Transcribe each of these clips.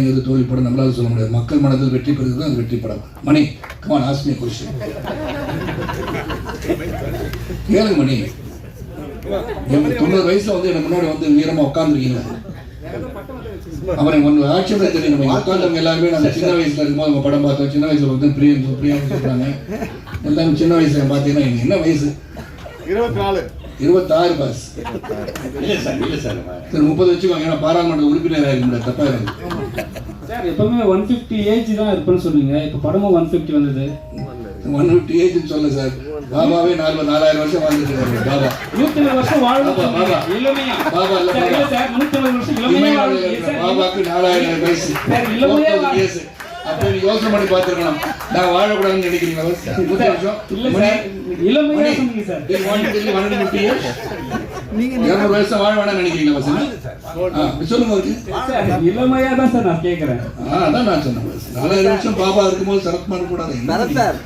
இங்கே தோல்வி படம் நம்மளால சொல்ல முடியாது. மக்கள் மனதில் வெற்றி பெறுகிறது அது வெற்றி படம். மணி கமான் ஆஸ்மி கொஸ்டின் கேளுங்க மணி. எனக்கு தொண்ணூறு வயசுல வந்து எனக்கு முன்னாடி வந்து வீரமா உட்காந்துருக்கீங்க அப்புறம் ஒன்று ஆட்சியோட தெரியும்? நம்ம உட்காந்தவங்க எல்லாருமே நாங்கள் சின்ன வயசுல இருக்கும்போது நம்ம படம் பார்த்தோம் சின்ன வயசுல வந்து பிரியம் பிரியம் சொல்றாங்க. எல்லாரும் சின்ன வயசுல பார்த்தீங்கன்னா என்ன வயசு? இருபத்தி நாலு. இருபத்தாறு பாஸ் இல்லை சார் இல்லை சார் சரி முப்பது வச்சுக்கோங்க ஏன்னா பாராளுமன்ற உறுப்பினராக இருக்க முடியாது தப்பா இருக்கு சார் எப்பவுமே ஒன் ஃபிஃப்டி ஏஜ் தான் இருப்பேன்னு சொன்னீங்க. இப்போ படமும் ஒன் ஃபிஃப்டி வந்தது. ஒன் ஃபிஃப்டி ஏஜ் சொல்ல சார். பாபாவே நாலு நாலாயிரம் வருஷம் வாழ்ந்துட்டு பாபா. நூத்தி வருஷம் வாழணும் பாபா, பாபா. இளமையா. பாபா இல்ல சார், நூத்தி வருஷம் இளமையா பாபாக்கு நாலாயிரம் வயசு. சார், இளமையா 4000 years. அப்ப யோசனை பண்ணி பார்த்துருக்கணும். நான் வாழக்கூடாதுன்னு நினைக்கிறீங்களா? முப்பது வருஷம் இளமையா மணி. சொன்னீங்க சார். இருநூறு வாழ நினைக்கிறீங்களா சொல்லுங்க இளமையா தான் சார் நான் கேட்கறேன் அதான் நான் சொன்னேன். நாலாயிரம் வருஷம் பாபா இருக்கும்போது சரத்குமார்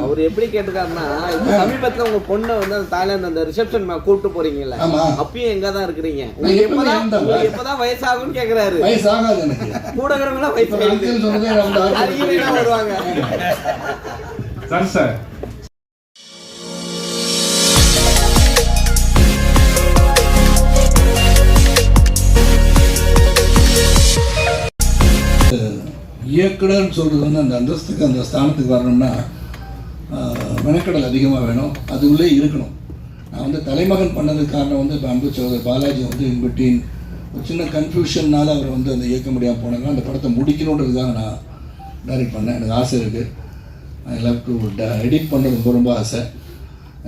அவர் எப்படி கேட்டிருக்காருன்னா சமீபத்துல உங்க பொண்ணை வந்து அந்த தாய்லாந்து அந்த ரிசப்ஷன் கூப்பிட்டு போறீங்கல்ல. அப்பயும் எங்க தான் இருக்கிறீங்க? எப்பதான் வயசாகும்னு கேக்குறாரு. வயசு ஆகாது எனக்கு. கூட இருக்கிறவங்க வயசு வருவாங்க. சார் சார் இயக்குனர்னு சொல்கிறது வந்து அந்த அந்தஸ்துக்கு அந்த ஸ்தானத்துக்கு வரணும்னா மெனக்கடல் அதிகமாக வேணும். அது உள்ளே இருக்கணும். நான் வந்து தலைமகன் பண்ணதுக்கு காரணம் வந்து இப்போ அன்பு சோதர் பாலாஜி வந்து இன்பிட்டீன் ஒரு சின்ன கன்ஃபியூஷன்னால் அவர் வந்து அந்த இயக்க முடியாமல் போனாங்க. அந்த படத்தை முடிக்கணுன்றதுக்காக நான் டைரக்ட் பண்ணேன். எனக்கு ஆசை இருக்குது ஐ லவ் டு எடிட் பண்ணுறது ரொம்ப ரொம்ப ஆசை.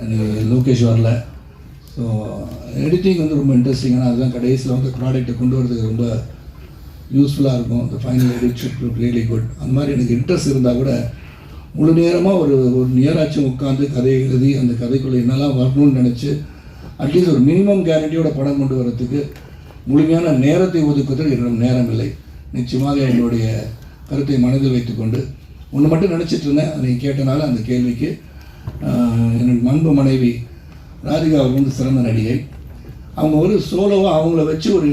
எனக்கு uh, லோகேஷ் வரல. ஸோ எடிட்டிங் வந்து ரொம்ப இன்ட்ரெஸ்டிங் ஆனால் அதுதான் கடைசியில் வந்து ப்ராடக்ட்டை கொண்டு வரதுக்கு ரொம்ப யூஸ்ஃபுல்லாக இருக்கும். இந்த final edit should look really good அந்த மாதிரி எனக்கு இன்ட்ரெஸ்ட் இருந்தால் கூட முழு நேரமாக ஒரு ஒரு நியராச்சும் உட்காந்து கதையை எழுதி அந்த கதைக்குள்ளே என்னெல்லாம் வரணும்னு நினச்சி அட்லீஸ்ட் ஒரு மினிமம் கேரண்டியோட படம் கொண்டு வரத்துக்கு முழுமையான நேரத்தை ஒதுக்குவதற்கு என்னிடம் நேரம் இல்லை. நிச்சயமாக என்னுடைய கருத்தை மனதில் வைத்துக்கொண்டு ஒன்று மட்டும் நினச்சிட்டு இருந்தேன். அதை கேட்டனால அந்த கேள்விக்கு ஆஹ், என்னுடைய அன்பு மனைவி ராதிகா அவர் வந்து சிறந்த நடிகை. அவங்க ஒரு சோலோவாக அவங்கள வச்சு ஒரு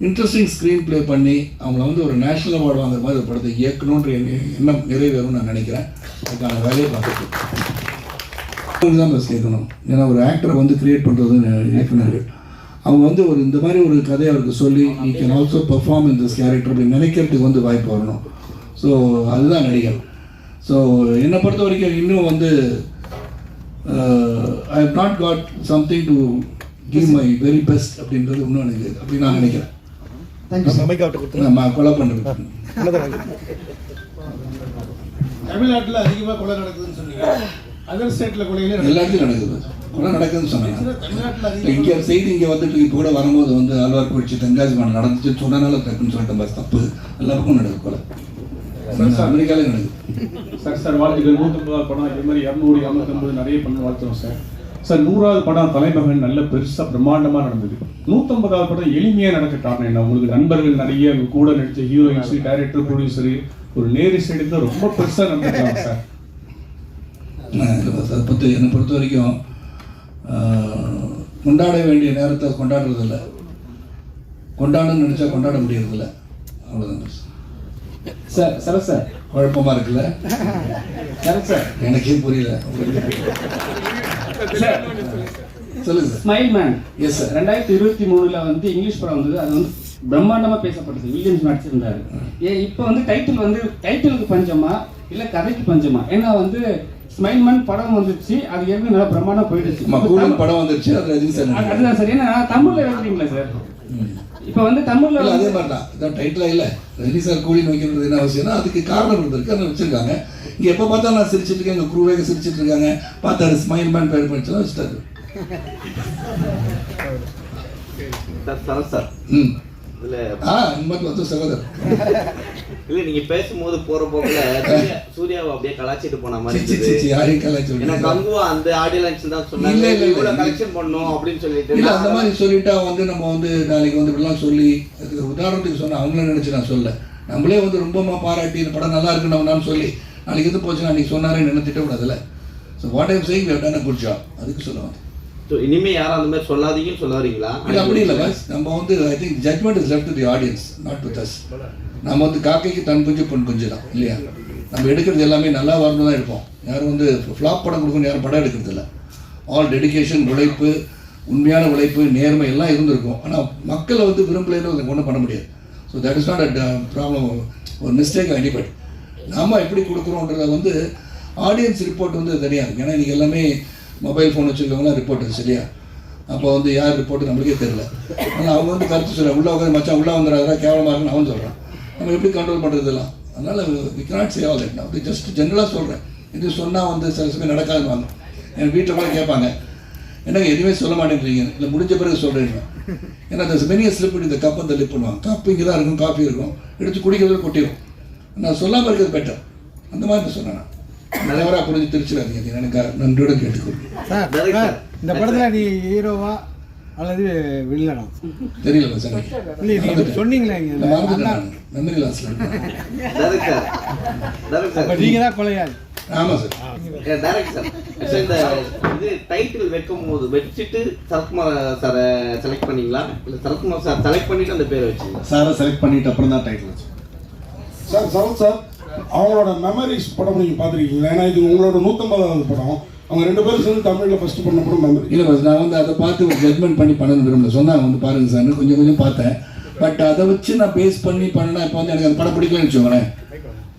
இன்ட்ரெஸ்டிங் ஸ்க்ரீன் ப்ளே பண்ணி அவங்கள வந்து ஒரு நேஷனல் அவார்டு வாங்குற மாதிரி ஒரு படத்தை இயக்கணுன்ற எண்ண- எண்ணம் நிறைவேறும்னு நான் நினைக்கிறேன். அதுக்கான வேலையை பார்த்துட்டு தான் பஸ் கேட்கணும் ஏன்னா ஒரு ஆக்டரை வந்து கிரியேட் பண்ணுறது இயக்குனர்கள். அவங்க வந்து ஒரு இந்த மாதிரி ஒரு கதையை அவருக்கு சொல்லி I can also perform in this character அப்படின்னு நினைக்கிறதுக்கு வந்து வாய்ப்பு வரணும். ஸோ அதுதான் நடிகர். ஸோ என்னை பொறுத்த வரைக்கும் இன்னும் வந்து I have not got something to give my very best அப்படின்றது இன்னும் எனக்கு அப்படின்னு நான் நினைக்கிறேன். நம்ம கொலை பண்ணுறது தமிழ்நாட்டுல அதிகமா கொலை நடக்குதுன்னு சொன்னீங்க. அதர் ஸ்டேட்ல கொலைகளே. எல்லாத்தையும் நடக்குது. கொலை நடக்குதுன்னு சொன்னாங்க. இங்கே செய்தி இங்கே வந்துட்டு இப்போ கூட வரும்போது வந்து ஆழ்வார் குறிச்சி தென்காசி மாநிலம் நடந்துச்சு சொன்னனால தப்புன்னு சொல்லிட்டு பஸ் தப்பு. எல்லா பக்கம் நடக்குது கொலை. அமெரிக்காலே நடக்குது. சார் சார் வாழ்த்துக்கள். நூற்றம்பதாவது படம் இதே மாதிரி இரநூறு இரநூத்தம்பது நிறைய பண்ண வாழ்த்துறோம் சார். சார் நூறாவது படம் தலைமகன் நல்ல பெருசாக பிரம்மாண்டமாக நடந்தது. நூற்றம்பதாவது படம் எளிமையாக நடக்க காரணம் என்ன? உங்களுக்கு நண்பர்கள் நிறைய கூட நடிச்ச ஹீரோயின்ஸ் டைரக்டர் ப்ரொடியூசரு ஒரு நேரிஸ் எடுத்து ரொம்ப பெருசாக நடந்துருக்காங்க சார். அதை பொறுத்த என்னை பொறுத்த வரைக்கும் கொண்டாட வேண்டிய நேரத்தை கொண்டாடுறதில்ல. கொண்டாடணும்னு நினச்சா கொண்டாட முடியறதில்ல. அவ்வளோதான். சார். Sir sir. குழப்பமா இருக்குல்ல? Sir sir. எனக்கே புரியல. சொல்லுங்க. Sir smile man yes sir ரெண்டாயிரத்தி இருபத்தி மூணுல வந்து இங்கிலீஷ் படம் வந்தது. அது வந்து பிரம்மாண்டமா பேசப்பட்டது. வில்லியம்ஸ் நடிச்சிருந்தாரு. ஏ இப்போ வந்து டைட்டில் வந்து டைட்டிலுக்கு பஞ்சமா? இல்ல கதைக்கு பஞ்சமா? ஏன்னா வந்து ஸ்மைல் மேன் படம் வந்துச்சு அது ஏற்கனவே நல்லா பிரம்மாண்டமா போயிடுச்சு. படம் வந்துருச்சு. அது. அதுதான் சார். ஏன்னா தமிழ்ல எழுதுறீங்களா சார். இப்போ வந்து தமிழ்ல அதே மாதிரி தான் டைட்டிலா இல்ல. ரஜினி சார் கூலி வைக்கிறது என்ன அவசியம்னா அதுக்கு காரணம் இருந்திருக்கு. அதை வச்சிருக்காங்க. இங்க எப்ப பார்த்தா நான் சிரிச்சிட்டு இருக்கேன். எங்க குரூவே சிரிச்சிட்டு இருக்காங்க. பார்த்தாரு ஸ்மைல் மேன் பேர் படிச்சா வச்சுட்டாரு. Sir sir. ம். இல்ல நீங்க பேசும்போது போற போக்குல சூர்யா- சூர்யாவை அப்படியே கலாச்சிட்டு போன மாதிரி ஏன்னா? கங்குவா அந்த ஆடியோ லான்ச் தான் சொன்னாங்க. இல்ல, இல்ல, இல்ல. இவ்வளவு கலெக்ஷன் பண்ணோம் அப்படின்னு சொல்லிட்டு. இல்ல அந்த மாதிரி சொல்லிட்டா வந்து நம்ம வந்து நாளைக்கு வந்து இப்படிலாம் சொல்லி உதாரணத்துக்கு சொன்னா அவங்கள நினைச்சு நான் சொல்ல நம்மளே வந்து ரொம்பமா பாராட்டி இந்த படம் நல்லா இருக்குன்னு அவனான்னு சொல்லி நாளைக்கு எது போச்சுன்னா அன்னைக்கு சொன்னாரே நினைத்திட்ட கூடாதுல்ல so what I'm saying done a good job அதுக்கு சொல்லுவாங்க So, இனிமே யாரும் அந்த மாதிரி சொல்லாதீங்கன்னு சொல்ல வரீங்களா இது அப்படி இல்லை பாஸ் நம்ம வந்து I think judgement is left the audience not with us நம்ம வந்து காக்கைக்கு தன் குஞ்சு பொன் குஞ்சு தான் இல்லையா? நம்ம எடுக்கிறது எல்லாமே நல்லா வரணும் தான் எடுப்போம். யாரும் வந்து ஃப்ளாப் படம் கொடுக்கணும் யாரும் படம் எடுக்கிறது இல்லை. ஆல் டெடிகேஷன் உழைப்பு உண்மையான உழைப்பு நேர்மை எல்லாம் இருந்திருக்கும். ஆனால் மக்களை வந்து விரும்பலைன்னு அதை ஒன்றும் பண்ண முடியாது. So that is not a problem ஒரு மிஸ்டேக் அடிபட் நாம் எப்படி கொடுக்குறோன்றத வந்து ஆடியன்ஸ் ரிப்போர்ட் வந்து தனியாக இருக்கு. ஏன்னா இன்றைக்கி எல்லாமே மொபைல் ஃபோன் வச்சுருக்கவங்களாம் ரிப்போர்ட் சரியா? அப்போ வந்து யார் ரிப்போர்ட் நம்மளுக்கே தெரியல. ஆனால் அவங்க வந்து கருத்து சொல்கிறாங்க உள்ளே உட்காந்து மச்சான் உள்ளே வந்துடாதா கேவலமாக இருக்குன்னு அவன் சொல்கிறான் நம்ம எப்படி கண்ட்ரோல் பண்ணுறதுலாம் அதனால் வி cannot நான் வந்து ஜஸ்ட் ஜென்ரலாக சொல்கிறேன் இது சொன்னால் வந்து சில சமயம் நடக்காதுன்னு வாங்க. என் வீட்டில் கூட கேட்பாங்க. என்னங்க எதுவுமே சொல்ல மாட்டேங்கிறீங்க இல்லை முடிஞ்ச பிறகு சொல்கிறேன் ஏன்னா அந்த மெனிய ஸ்லிப் இந்த கப்பை தள்ளி பண்ணுவாங்க. கப்பு இங்கே தான் இருக்கும் காஃபி இருக்கும். எடுத்து குடிக்கிறதுல கொட்டிடும் நான் சொல்லாமல் இருக்கிறது பெட்டர் அந்த மாதிரி சொன்னேன் நல்லவராக புரிஞ்சு திருச்சிடாதீங்க. இது எனக்கு நன்றியோட கேட்டுக்கொள்கிறேன் சார் சார். இந்த படத்துல நீ ஹீரோவா அல்லது வில்லனா தெரியல சார். இல்லை நீங்க சொன்னீங்களே மெமரி லாஸில். அப்ப நீங்க தான் கொலையாளி. ஆமாம் சார். sir. Actually, இந்த இது டைட்டில் வைக்கும் போது வச்சுட்டு சரத்குமார் சாரை செலக்ட் பண்ணீங்களா? இல்ல சரத்குமார் சார் செலக்ட் பண்ணிட்டு அந்த பேரை வச்சீங்களா? சாரை செலக்ட் பண்ணிட்டு அப்புறம் தான் டைட்டில் வச்சு சார் சரத் சார் அவங்களோட மெமரிஸ் படம் நீங்கள் பார்த்துருக்கீங்களா? ஏன்னா இது உங்களோட நூற்றம்பதாவது படம். அவங்க ரெண்டு பேரும் சேர்ந்து தமிழில் ஃபஸ்ட்டு பண்ண படம் மெமரி இல்லை பஸ் நான் வந்து அதை பார்த்து ஒரு ஜட்மெண்ட் பண்ணி பண்ணணும் விரும்பல. சொன்னாங்க வந்து பாருங்க சார் கொஞ்சம் கொஞ்சம் பார்த்தேன். பட் அதை வச்சு நான் பேஸ் பண்ணி பண்ணனா இப்போ வந்து எனக்கு அந்த படம் பிடிக்கலன்னு வச்சுக்கோங்களேன்.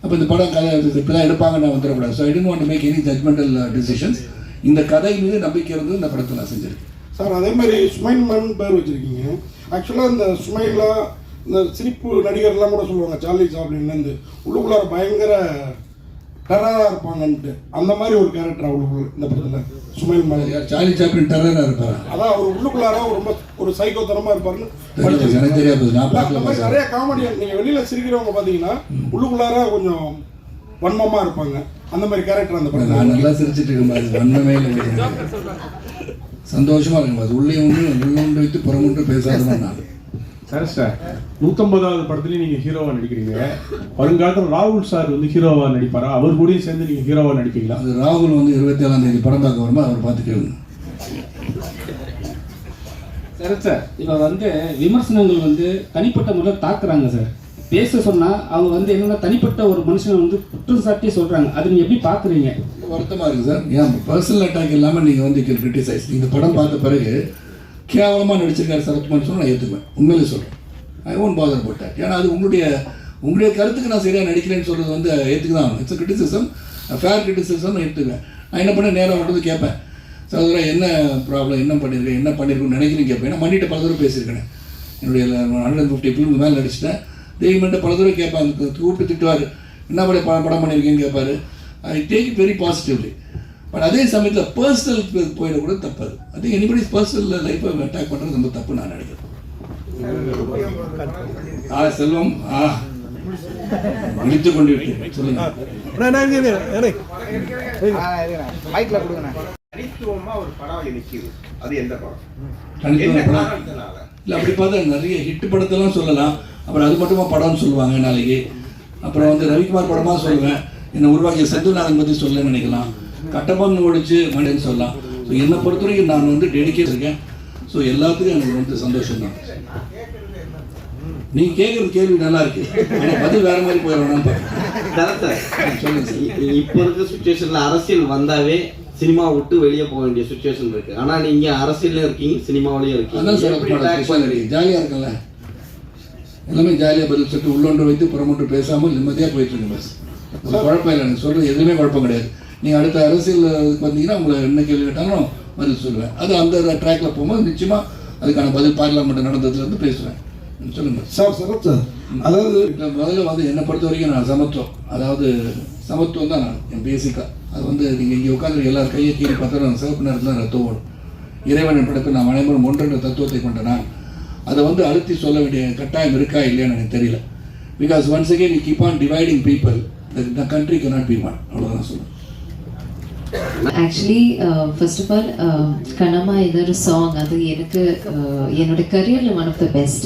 அப்போ இந்த படம் கதை இப்படி தான் எடுப்பாங்க நான் வந்துடக்கூடாது. So I don't want make any judgemental decisions இந்த கதை மீது நம்பிக்கை இருந்து இந்த படத்தை நான் செஞ்சிருக்கேன். சார் அதே மாதிரி சுமைன் மன் பேர் வச்சுருக்கீங்க. ஆக்சுவலாக இந்த சுமைன்லாம் இந்த சிரிப்பு நடிகர்லாம் கூட சொல்லுவாங்க சார்லி சாப்ளின்லேருந்து உள்ளுக்குள்ளார பயங்கர டெரராக இருப்பாங்கன்ட்டு. அந்த மாதிரி ஒரு கேரக்டர் அவ்வளோ இந்த படத்தில். சுமைன் மன் யார் சார்லி சாப்பிட்டு டெரராக இருப்பாரா? அதான் அவர் உள்ளுக்குள்ளார ரொம்ப ஒரு சைக்கோத்தனமா இருப்பாருன்னு. எனக்கு தெரியாது நான் நிறைய காமெடி நீங்க வெளியில சிரிக்கிறவங்க பாத்தீங்கன்னா உள்ளுக்குள்ளார கொஞ்சம் வன்மமா இருப்பாங்க. அந்த மாதிரி கேரக்டர் அந்த நான் படத்துல நல்லா சிரிச்சிட்டு இருக்கேன் வண்ணமே இல்லை சந்தோஷமா இருக்கும் உள்ளே ஒன்று உள்ளொன்று வைத்து புறமொன்று பேசாதவன் நான். சார் சார் நூத்தம்பதாவது படத்துலயும் நீங்க ஹீரோவா நடிக்கிறீங்க. வருங்காலத்தில் ராகுல் சார் வந்து ஹீரோவா நடிப்பாரா? அவர் கூடயும் சேர்ந்து நீங்க ஹீரோவா நடிப்பீங்களா? அது ராகுல் வந்து இருபத்தி ஏழாம் தேதி படம் பார்க்க வரும்போது அவர் பார்த்து கேளுங்க. சார் சார் இப்போ வந்து விமர்சனங்கள் வந்து தனிப்பட்ட முறையில் தாக்குறாங்க சார். பேச சொன்னா அவங்க வந்து என்னன்னா தனிப்பட்ட ஒரு மனுஷனை வந்து குற்றம் சாட்டி சொல்றாங்க. அது நீங்க எப்படி பாக்குறீங்க? வருத்தமாக இருக்குது சார். ஏன் பர்சனல் அட்டாக் இல்லாமல் நீங்கள் வந்து கிரிட்டிசைஸ் இந்த படம் பார்த்த பிறகு கேவலமாக நடிச்சிருக்காரு சரத்குமார் சொன்னால் நான் ஏற்றுக்குவேன் உண்மையிலே சொல்கிறேன் ஐ ஒன் பாதர் போட்டேன் ஏன்னா அது உங்களுடைய உங்களுடைய கருத்துக்கு நான் சரியாக நடிக்கிறேன்னு சொல்கிறது வந்து ஏற்றுக்கு தான் இட்ஸ் கிரிட்டிசிசம் ஃபேர் கிரிட்டிசிசம் நான் ஏற்றுக்குவேன் நான் என்ன பண்ண நேரம் விட்டு கேட்பேன். சகோதரா என்ன ப்ராப்ளம் என்ன பண்ணியிருக்கேன் என்ன பண்ணியிருக்கேன்னு நினைக்கிறேன்னு கேட்பேன். ஏன்னா மன்னிட்ட பல தடவை பேசியிருக்கேன். என்னுடைய ஹண்ட்ரட் ஃபிஃப்டி ஃபிலிம் மேலே நடிச்சிட்டேன். தெய்வம்கிட்ட பல தடவை கேட்பாங்க கூப்பிட்டு திட்டுவார். என்ன படம் படம் படம் பண்ணியிருக்கேன்னு கேட்பார் I take very positively but அதே சமயத்தில் பர்சனல் போயிட கூட தப்பு. அது அது எனிபடி பர்சனல் லைஃப்பை அட்டாக் பண்ணுறது ரொம்ப தப்பு நான் நினைக்கிறேன். ஆ செல்வம் ஆ. இழுத்து கொண்டு விட்டேன் சொல்லுங்க தனித்துவமா ஒரு படம் அது எந்த படம்? படம்? இல்லை அப்படி பார்த்தா நிறைய ஹிட் படத்தெல்லாம் சொல்லலாம். அப்புறம் அது மட்டுமா படம்னு சொல்லுவாங்க நாளைக்கு. அப்புறம் வந்து ரவிக்குமார் படமாக சொல்லுவேன். என்னை உருவாக்கிய செந்தில்நாதன் பற்றி சொல்லணும்னு நினைக்கலாம். கட்டபொம்மன் ஓடிச்சு மணின்னு சொல்லலாம். ஸோ என்னை பொறுத்த வரைக்கும் நான் வந்து டெடிகேட் இருக்கேன் ஸோ எல்லாத்துக்கும் எனக்கு வந்து சந்தோஷம் தான் நீங்க கேட்குற கேள்வி நல்லா இருக்கு. ஆனால் பதில் வேற மாதிரி போயிடணும். சொல்லுங்க இப்போ இருக்க சுச்சுவேஷன்ல அரசியல் வந்தாவே சினிமா விட்டு வெளியே போக வேண்டிய சுச்சுவேஷன் இருக்கு. ஆனா நீங்க அரசியல்ல இருக்கீங்க சினிமாவிலயும் அதான் சார் இருக்கீங்க? ஜாலியாக இருக்குல்ல எல்லாமே ஜாலியாக பதில் சொல்லிட்டு உள்ளொன்று வைத்து புறமொன்று பேசாமல் நிம்மதியாக போயிட்டு இருக்கு பஸ் ஒரு குழப்பம் இல்லை சொல்கிறது எதுவுமே குழப்பம் கிடையாது. நீங்கள் அடுத்த அரசியல் வந்தீங்கன்னா உங்களை என்ன கேள்வி கேட்டாலும் பதில் சொல்லுவேன். அது அந்த ட்ராக்ல போகும்போது நிச்சயமாக அதுக்கான பதில் பார்லிமெண்ட் நடந்ததுலேருந்து பேசுவேன். சொல்லுங்க. சார் சரத் சார் அதாவது முதல்ல வந்து என்னை பொறுத்த வரைக்கும் நான் சமத்துவம். அதாவது சமத்துவம் தான் நான் என் பேசிக்காக அது வந்து நீங்கள் இங்கே உட்காந்து எல்லாரும் கையை கீழே பார்த்தாலும் சிவப்பு நேரத்தில் ரத்தம் ஓடும் இறைவனின் படைப்பு நான் அனைவரும் ஒன்றென்ற தத்துவத்தை கொண்ட நான். அதை வந்து அழுத்தி சொல்ல வேண்டிய கட்டாயம் இருக்கா இல்லையான்னு எனக்கு தெரியல. Because once again you keep on dividing people the country cannot be one. அவ்வளோதான் சொல்லுவேன் ஆக்சுவலி ஃபர்ஸ்ட் ஆஃப் ஆல் கனமா இதொரு சாங் அது எனக்கு uh, என்னோட கரியரில் ஒன் ஆஃப் த பெஸ்ட்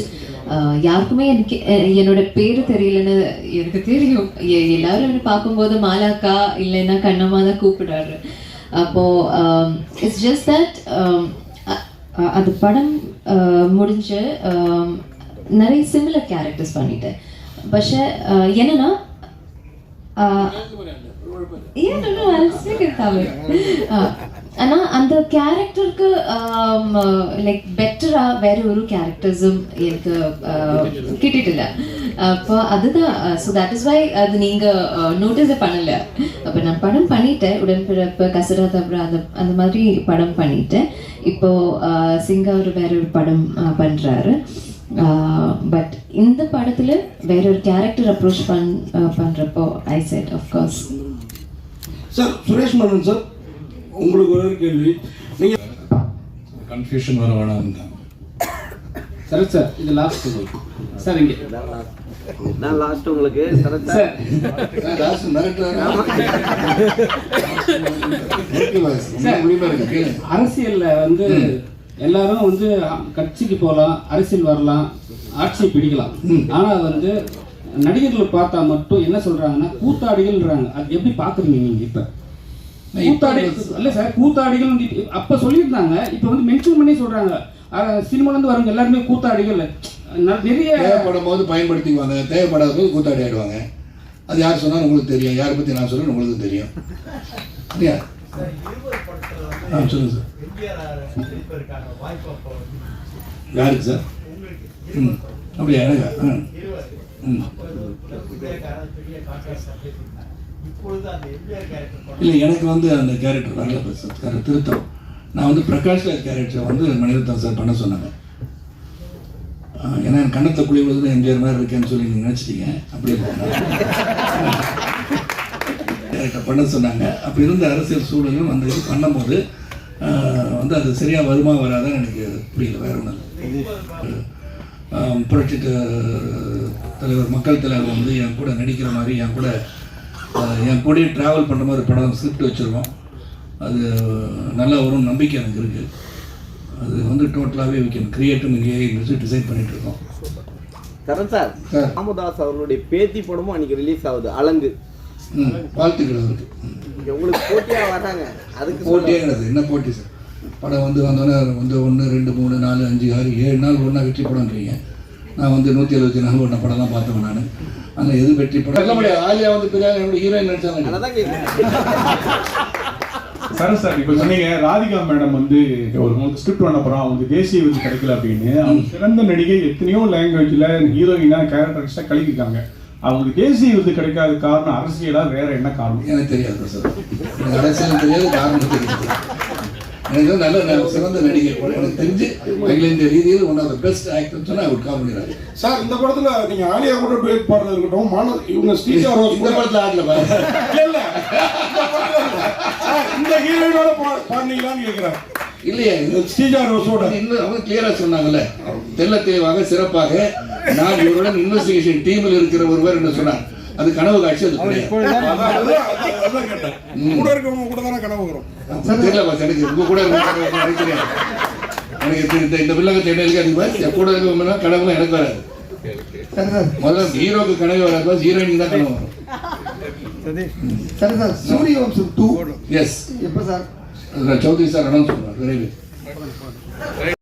யாருக்குமே எனக்கு என்னோட பேர் தெரியலன்னு எனக்கு தெரியும். எல்லாரும் என்ன பார்க்கும்போது மாலாக்கா இல்லைன்னா கண்ணம்மா தான் கூப்பிடாரு அப்போ இட்ஸ் ஜஸ்ட் தட் அது படம் முடிஞ்சு um, நிறைய சிமிலர் கேரக்டர்ஸ் பண்ணிட்டேன். பட்சே என்னன்னா ஆனா அந்த கேரக்டருக்கு லைக் பெட்டரா வேற ஒரு கேரக்டர்ஸும் எனக்கு uh, கிட்டிட்டில்ல. அப்போ அதுதான் ஸோ தட் இஸ் வை அது நீங்க நோட்டீஸே பண்ணல. அப்போ நான் படம் பண்ணிட்டேன். உடன்பிறப்பு கசரா தப்ரா அந்த அந்த மாதிரி படம் பண்ணிட்டேன். இப்போ சிங்கா ஒரு வேற ஒரு படம் பண்றாரு. பட் இந்த படத்துல வேற ஒரு கேரக்டர் அப்ரோச் பண் பண்றப்போ I said of course sir Suresh Mannan sir. உங்களுக்கு ஒரு கேள்வி. நீங்க கன்ஃபியூஷன் வர வேணாம் சரத் சார் இது லாஸ்ட் சார் இங்கே. நான் லாஸ்ட் உங்களுக்கு? சரத் சார். லாஸ்ட் அரசியல்ல வந்து எல்லாரும் வந்து கட்சிக்கு போகலாம் அரசியல் வரலாம் ஆட்சியை பிடிக்கலாம். ஆனா வந்து நடிகர்கள் பார்த்தா மட்டும் என்ன சொல்றாங்கன்னா கூத்தாடிகள்ன்றாங்க. அது எப்படி பாக்குறீங்க நீங்க இப்ப? கூத்தாடி இல்ல சார் கூத்தாடிகள் அப்ப சொல்லியிருந்தாங்க இப்ப வந்து மென்ஷன் பண்ணி சொல்றாங்க. அஹ் சினிமால இருந்து வரவங்க எல்லாருமே கூத்தாடிகள். நிறைய தேவைப்படும் போது பயன்படுத்திக்குவாங்க. தேவைப்படாத போது கூத்தாடி ஆயிடுவாங்க. அது யார் சொன்னாலும் உங்களுக்கு தெரியும். யாரை பற்றி நான் சொல்றேன் உங்களுக்கு தெரியும். இல்லையா ஆ சொல்லுங்க சார். யாருக்கு சார்? ம். அப்படியா? எனக்கா ஆ. இல்லை எனக்கு வந்து அந்த கேரக்டர் வரல சார் திருத்தம். நான் வந்து பிரகாஷ் ராஜ் கேரக்டரை வந்து மணிரத்னம் சார் பண்ண சொன்னாங்க. ஏன்னா என் கண்ணத்தை குழி விழுது எம்ஜிஆர் மாதிரி இருக்கேன்னு சொல்லி நீங்கள் நினச்சிட்டீங்க. அப்படி கேரக்டர் பண்ண சொன்னாங்க. அப்போ இருந்த அரசியல் சூழலும் அந்த இது பண்ணும்போது வந்து அது சரியாக வருமா வராதான்னு எனக்கு புரியல. வேற ஒன்றும் இல்லை. புரட்சி தலைவர் மக்கள் தலைவர் வந்து என் கூட நடிக்கிற மாதிரி என் கூட என் கூடயே ட்ராவல் பண்ணுற மாதிரி படம் ஸ்கிரிப்ட் வச்சுருக்கோம். அது நல்லா வரும் நம்பிக்கை எனக்கு இருக்குது அது வந்து டோட்டலாகவே வி கேன் கிரியேட்டும் ஏஐ மியூசிக் டிசைன் பண்ணிட்டு இருக்கோம். சரண் சார். ராமதாஸ் அவர்களுடைய பேத்தி படமும் அன்னைக்கு ரிலீஸ் ஆகுது அலங்கு. வாழ்த்துக்கள் அவருக்கு உங்களுக்கு போட்டியா வர்றாங்க அதுக்கு போட்டியே கிடையாது என்ன போட்டி சார்? படம் வந்து வந்தோடனே வந்து ஒன்று ரெண்டு மூணு நாலு அஞ்சு ஆறு ஏழு நாள் ஒன்றா வெற்றி படம்ன்றீங்க. நான் வந்து நூற்றி எழுபத்தி நாலு ஒன்றா படம்லாம் பார்த்தவன் நான். ஆனால் எது வெற்றி படம்? சொல்ல முடியாது ஆலியா வந்து பெரிய என்னோட ஹீரோயின் நடிச்சாங்க சரத் சார் இப்போ சொன்னீங்க ராதிகா மேடம் வந்து ஒரு உங்களுக்கு ஸ்கிரிப்ட் பண்ண போறோம் அவங்களுக்கு தேசிய விருது கிடைக்கல அப்படின்னு. அவங்க சிறந்த நடிகை எத்தனையோ லாங்குவேஜ்ல ஹீரோயினா கேரக்டர்ஸா கழிக்கிறாங்க அவங்களுக்கு தேசிய விருது கிடைக்காத காரணம் அரசியலா வேற என்ன காரணம்? எனக்கு தெரியாது சார் அரசியல் தெரியாது காரணம் தெரியாது. எனக்கு நல்ல சிறந்த நடிகை எனக்கு தெரிஞ்சு அகில இந்திய ரீதியில் one of the best actor சொன்னால் அவர் காமெடி சார் இந்த படத்துல நீங்க ஆலியா கூட டூயட் பாடுறது இருக்கட்டும் மான இவங்க ஸ்ரீஜா ரோஸ் இந்த கூட படத்தில் ஆடல இல்ல. இந்த ஹீரோயினோட பாடுனீங்களான்னு இல்லையே இது இந்த ஸ்ரீஜா ரோஸோட இன்னும் அவங்க கிளியரா சொன்னாங்கல்ல தெள்ள தெளிவாக சிறப்பாக நான் இவருடன் இன்வெஸ்டிகேஷன் டீமில் இருக்கிற ஒருவர் என்று சொன்னார். அது கனவு காட்சி அது கூட இருக்கவங்க கூட தானே கனவு வரும். எனக்கு உங்க கூட இருக்க கனவு எனக்கு தெரியாது. எனக்கு இந்த- இந்த இந்த வில்லங்க என்ன இருக்கு என் கூட இருக்க கனவுலாம் எனக்கு வராது. முதல்ல ஹீரோக்கு கனவு வராது ஹீரோயினுக்கு தான் கனவு வரும். சரி சார் சூரிய வம்சம் டூ. எஸ் எப்போ சார்? சௌத்ரி சார் அனௌன்ஸ் பண்ணுவார் விரைவில்.